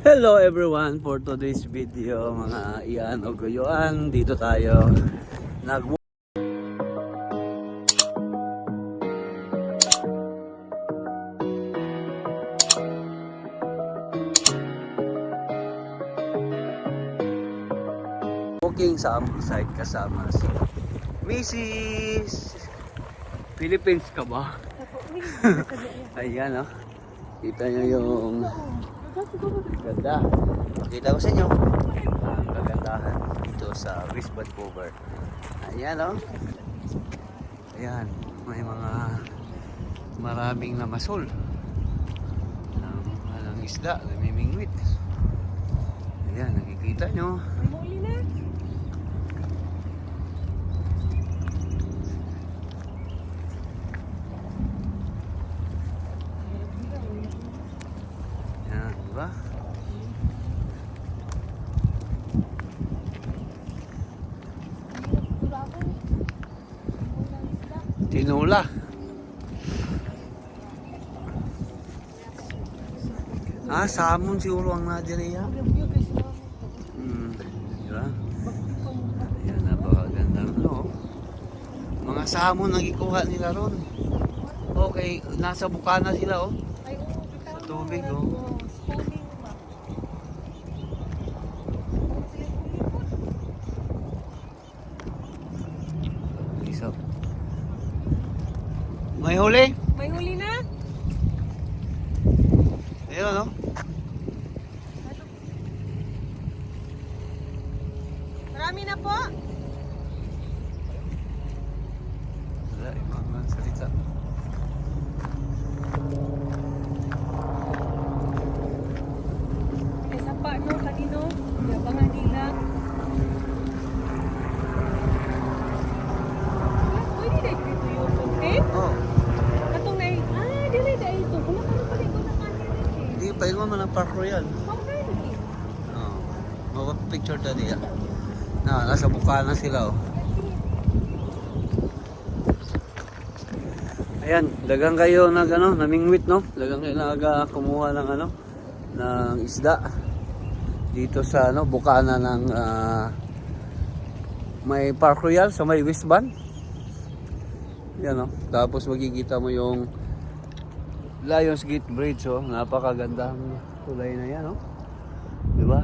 Hello everyone for today's video mga iyan o guyuan dito tayo nag walking sa among side kasama si Mrs. Philippines ka ba? Ayan oh. Kita nyo yung Ganda. Kita ko sa inyo. Kagandahan dito sa wristband cover. Ayan o. Ayan. May mga maraming namasol. Ng walang isda. Namimingwit. Ayan. Nakikita nyo. Ayan. Diba? Tinula. Ah, samon siguro ang nadiriya. Hmm, diba? Ayan, napakaganda. Ano? Mga samon ang ikuha nila ron. Okay, nasa bukana sila oh. Sa tubig oh. May huli? May huli na? Ayun no? Marami na po. Wala, ibang mga salita. Isa pa no, kanino? Yabangan nila. Ah, Pwede na dito yung content? Oh, Katong na ah, dili na ito. Kung ano pa rin ko na kanina eh. hindi pa yung man ang Park Royal. Oh, mapapicture ta niya. Na, nasa bukana sila oh. Ayan, dagang kayo nag ano, namingwit no? Dagang kayo nag ah, kumuha ng ano, ng isda dito sa ano, bukana ng ah, may Park Royal sa may Wisban. Yan oh. Tapos makikita mo yung Lions Gate Bridge oh, napakagandang tulay na yan oh. 'Di ba?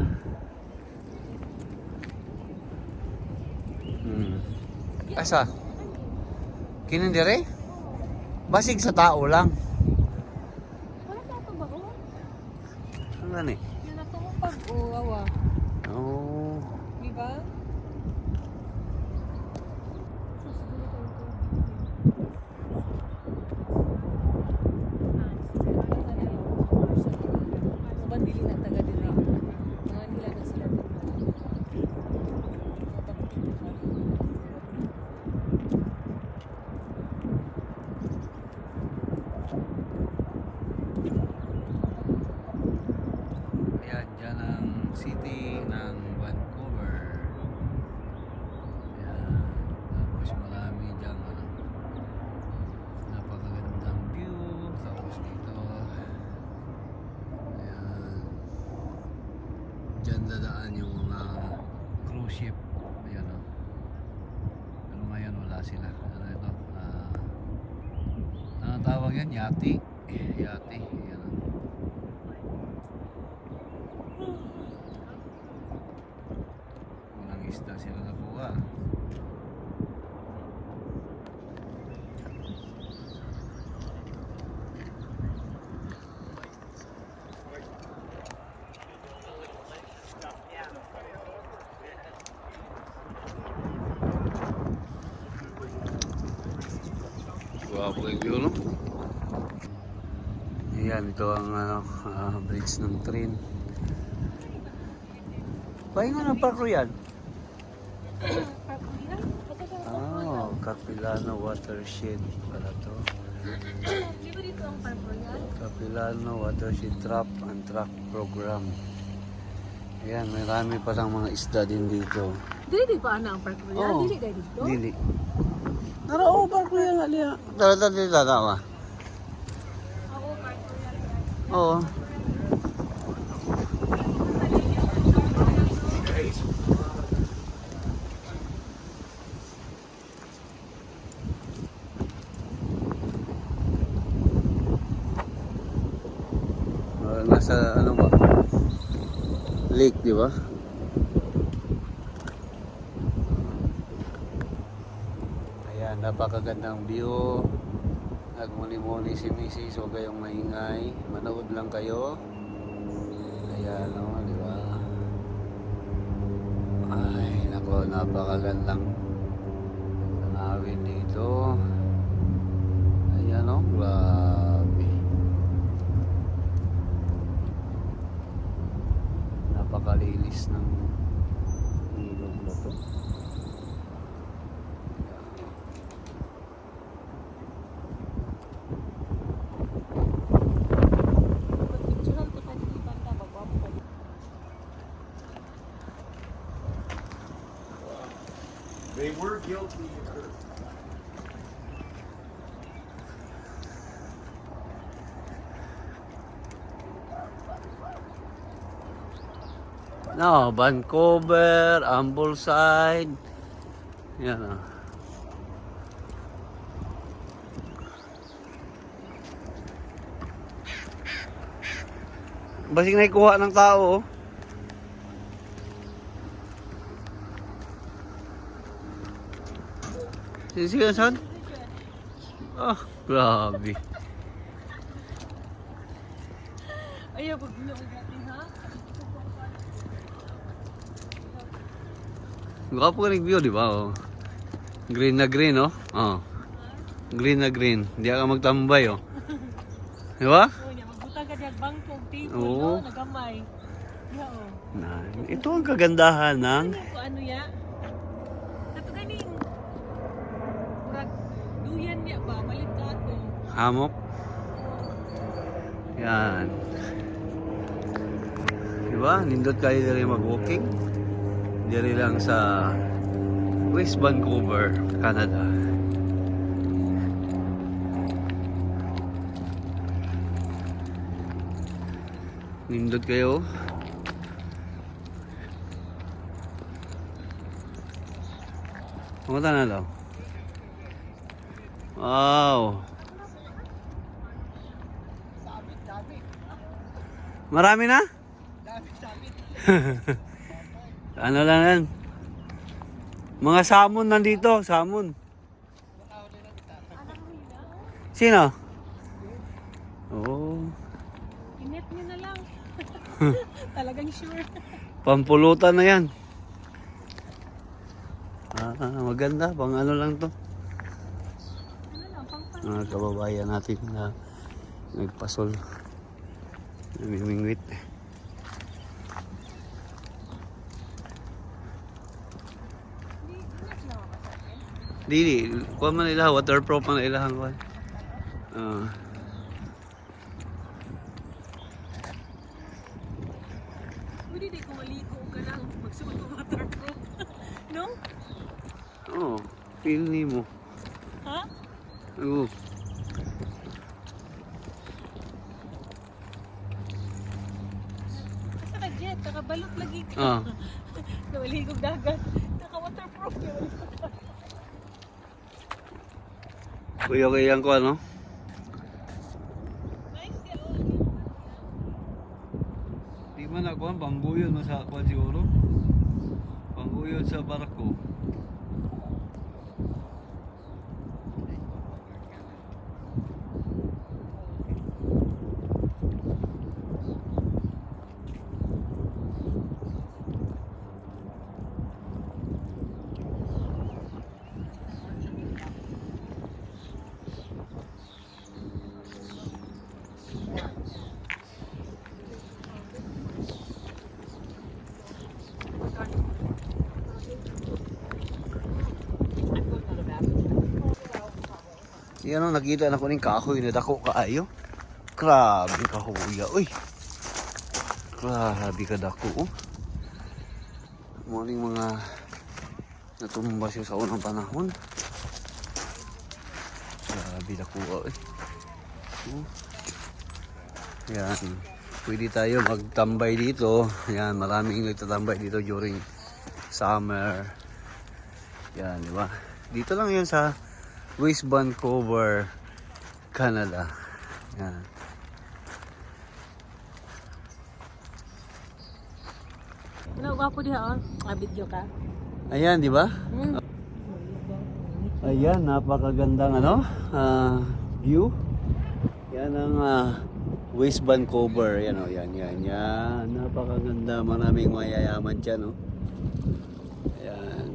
Hmm. Asa? Kinindire? Basig sa tao lang. Wala sa ito ba ko? Ano gani? Yan ako mo pag uwawa. Oh. Di ba? Bandili na taga diri. Mga nila na sila Ayan, dyan ang city ng Vancouver. Ayan. Tapos marami dyan ano, napakagandang view. Tapos dito, ayan. Dyan dadaan yung mga cruise ship. Ayan o. Pero ngayon wala sila. Ano ito? Ah, ano tawag yan? Yati. Yati. Ayan o. Walang isda sila nakuha. Kayo view, no? Ayan, ito ang ano, ah, bridge ng train. Pahinga ng park yan. Oh, Capilano Watershed pala to. Capilano Watershed Trap and Track Program. Ayan, may rami pa lang mga isda din dito. Dili di pa ana ang park royal? Oo. Dili dito? Dili. Nara-over ko yan, Alia. Dala-dala dito, tama. Oo. nasa ano ba lake di ba napakagandang view. Nagmuni-muni si Mrs. Huwag kayong maingay. Manood lang kayo. Ayan, o, di ba? Ay, nako, napakagandang tanawin dito. Ayan, o, grabe. Napakalinis ng ilog na to. Pagpicturean ko tayo di banda, bagwapo ka. They were guilty. No, Vancouver, Ambleside. Yan ah. Basing naikuha ng tao. oh. Sige, son. Ah, grabe. Ayaw, pag bilang gati ha? Gwapo ka nag-view, di ba? Oh. Green na green, oh. Oh. Green na green. Hindi ka magtambay, oh. Di ba? Magbutang ka diyan bangko, table, Oo. no? Nagamay. Ya, oh. Na, ito ang kagandahan ng Ano ko niya ba? Malit ka ako. hammock. Yan. Di ba? Nindot kayo diri mag-walking. Diri lang sa West Vancouver, Canada. Nindot kayo. Pumunta na daw. Wow. Marami na? ano lang yan? Mga samon nandito, samon. Sino? Oo. Init niyo na lang. Talagang sure. Pampulutan na yan. Ah, maganda. Pang ano lang to. Ano lang, pang pang. Mga kababayan natin na nagpasol. Namimingwit. Dili, kuha man nila, waterproof man ang kuha. Ah. Pwede di ko maligo ka lang. Magsuot waterproof. no? Oo, feel ni mo. Ha? Oo. Asa ka jet? Nakabalot lagi ka. Ah. Nawaligog dagat. Naka-waterproof yun. Kuya kaya ko ano? Nice ya, oh. Di man ako ang pangbuyon mo sa kwan siguro. Pangbuyon sa barko. Yan ang nakita na ko ning kahoy na dako kaayo. Grabe kahuya, uy. Grabe ka dako, oh. Morning mga natumba siya sa unang panahon. Grabe dako, uy. Oh. Yan. Pwede tayo magtambay dito. Yan, maraming nagtatambay dito during summer. Yan, di ba? Dito lang yun sa West Vancouver, Canada. Yan. Ano, wapo diha, oh. Ah, video ka. Ayan, di ba? Hmm. Ayan, napakagandang ano, ah, view. Yan ang uh, West Vancouver. Yan o, yan, yan, yan. Napakaganda. Maraming mayayaman dyan, no? Ayan.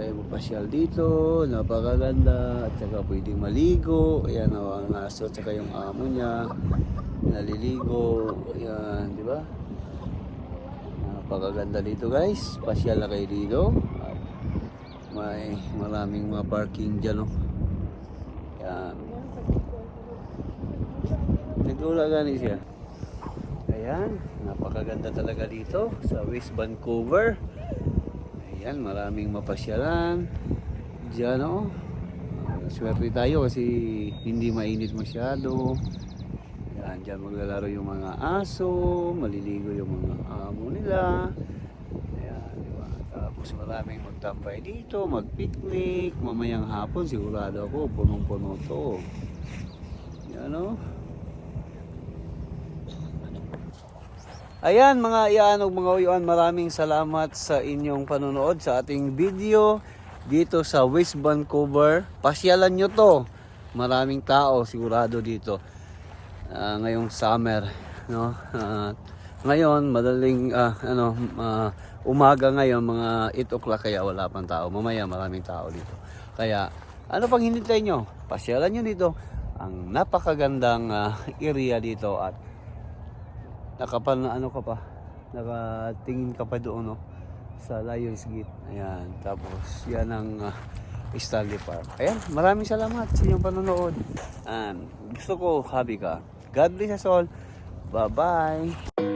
Pwede tayo mapasyal dito. Napakaganda. At saka pwedeng maligo. Ayan o, ang aso at saka yung amo niya. Naliligo. Ayan, di ba? Napakaganda dito, guys. Pasyal na kayo dito. May maraming mga parking dyan, no? Yan. Nagula gani siya. Ayan, napakaganda talaga dito sa West Vancouver. Ayan, maraming mapasyalan. Diyan, oh. Swerte tayo kasi hindi mainit masyado. Yan, dyan maglalaro yung mga aso, maliligo yung mga amo nila. Ayan, di ba? Tapos maraming magtambay dito, mag-picnic. Mamayang hapon, sigurado ako, punong-puno to. Yan, oh. Ayan mga iyanog mga uyuan, maraming salamat sa inyong panonood sa ating video dito sa West Vancouver. Pasyalan nyo to. Maraming tao sigurado dito. Ah, ngayong summer, no? Ah, ngayon madaling ah, ano ah, umaga ngayon mga 8 o'clock kaya wala pang tao. Mamaya maraming tao dito. Kaya ano pang hinintay nyo? Pasyalan nyo dito ang napakagandang ah, area dito at nakapal na ano ka pa? Nakatingin ka pa doon no? Sa Lions Gate. Ayan tapos yan ang uh, Stanley Park. Ayan maraming salamat sa inyong panonood. And gusto ko happy ka. God bless us all. Bye bye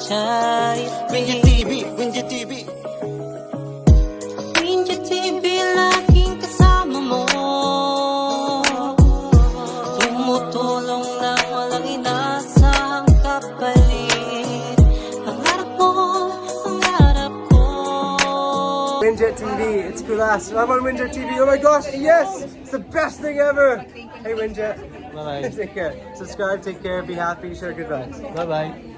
Child Ranger TV, Ranger TV. Ranger TV, laging kasama mo Tumutulong na walang inasahang kapalit Pangarap mo, pangarap ko Winjet TV, it's Kulas. I'm on Winjet TV. Oh my gosh, yes! It's the best thing ever! Hey Winjet. bye bye take care. Subscribe, take care, be happy, share good vibes. bye bye